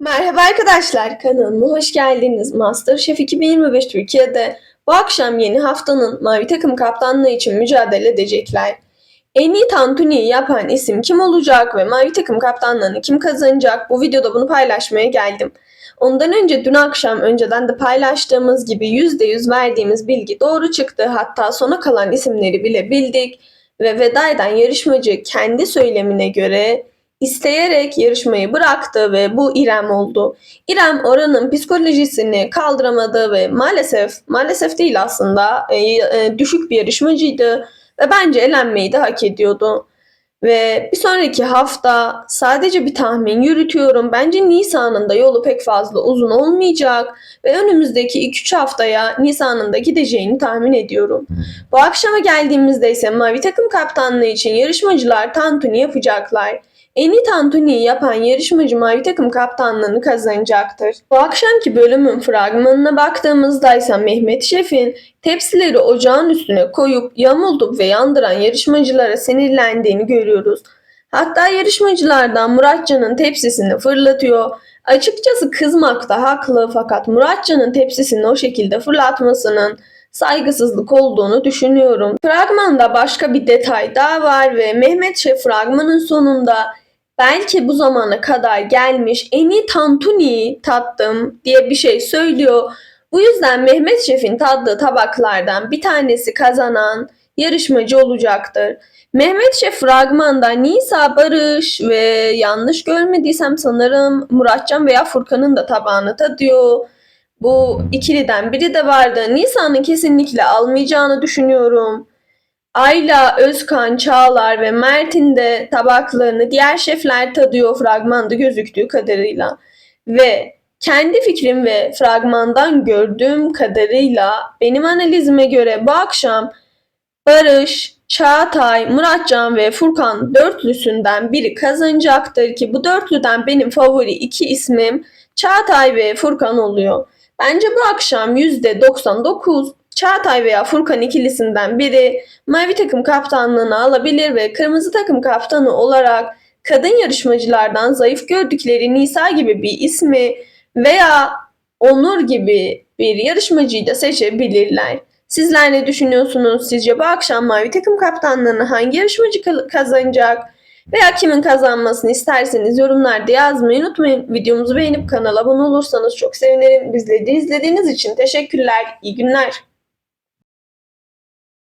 Merhaba arkadaşlar, kanalıma hoş geldiniz. MasterChef 2025 Türkiye'de bu akşam yeni haftanın mavi takım kaptanlığı için mücadele edecekler. En iyi tantuniyi yapan isim kim olacak ve mavi takım kaptanlığını kim kazanacak? Bu videoda bunu paylaşmaya geldim. Ondan önce dün akşam önceden de paylaştığımız gibi %100 verdiğimiz bilgi doğru çıktı. Hatta sona kalan isimleri bile bildik. Ve veda eden yarışmacı kendi söylemine göre isteyerek yarışmayı bıraktı ve bu İrem oldu. İrem oranın psikolojisini kaldıramadı ve maalesef, maalesef değil aslında e, e, düşük bir yarışmacıydı ve bence elenmeyi de hak ediyordu. Ve bir sonraki hafta sadece bir tahmin yürütüyorum. Bence Nisan'ın da yolu pek fazla uzun olmayacak ve önümüzdeki 2-3 haftaya Nisan'ın da gideceğini tahmin ediyorum. Bu akşama geldiğimizde ise mavi takım kaptanlığı için yarışmacılar tantuni yapacaklar. En iyi tantuniyi yapan yarışmacı mavi takım kaptanlığını kazanacaktır. Bu akşamki bölümün fragmanına baktığımızda ise Mehmet Şef'in tepsileri ocağın üstüne koyup yamultup ve yandıran yarışmacılara sinirlendiğini görüyoruz. Hatta yarışmacılardan Muratcan'ın tepsisini fırlatıyor. Açıkçası kızmakta haklı fakat Muratcan'ın tepsisini o şekilde fırlatmasının saygısızlık olduğunu düşünüyorum. Fragmanda başka bir detay daha var ve Mehmet Şef fragmanın sonunda belki bu zamana kadar gelmiş en iyi tantuniyi tattım diye bir şey söylüyor. Bu yüzden Mehmet Şef'in tattığı tabaklardan bir tanesi kazanan yarışmacı olacaktır. Mehmet Şef fragmanda Nisa Barış ve yanlış görmediysem sanırım Muratcan veya Furkan'ın da tabağını tadıyor. Bu ikiliden biri de vardı. Nisa'nın kesinlikle almayacağını düşünüyorum. Ayla, Özkan, Çağlar ve Mert'in de tabaklarını diğer şefler tadıyor fragmanda gözüktüğü kadarıyla. Ve kendi fikrim ve fragmandan gördüğüm kadarıyla benim analizime göre bu akşam Barış, Çağatay, Muratcan ve Furkan dörtlüsünden biri kazanacaktır ki bu dörtlüden benim favori iki ismim Çağatay ve Furkan oluyor. Bence bu akşam %99 Çağatay veya Furkan ikilisinden biri mavi takım kaptanlığını alabilir ve kırmızı takım kaptanı olarak kadın yarışmacılardan zayıf gördükleri Nisa gibi bir ismi veya Onur gibi bir yarışmacıyı da seçebilirler. Sizler ne düşünüyorsunuz? Sizce bu akşam mavi takım kaptanlığını hangi yarışmacı kazanacak? Veya kimin kazanmasını isterseniz yorumlarda yazmayı unutmayın. Videomuzu beğenip kanala abone olursanız çok sevinirim. Bizleri izlediğiniz için teşekkürler. İyi günler.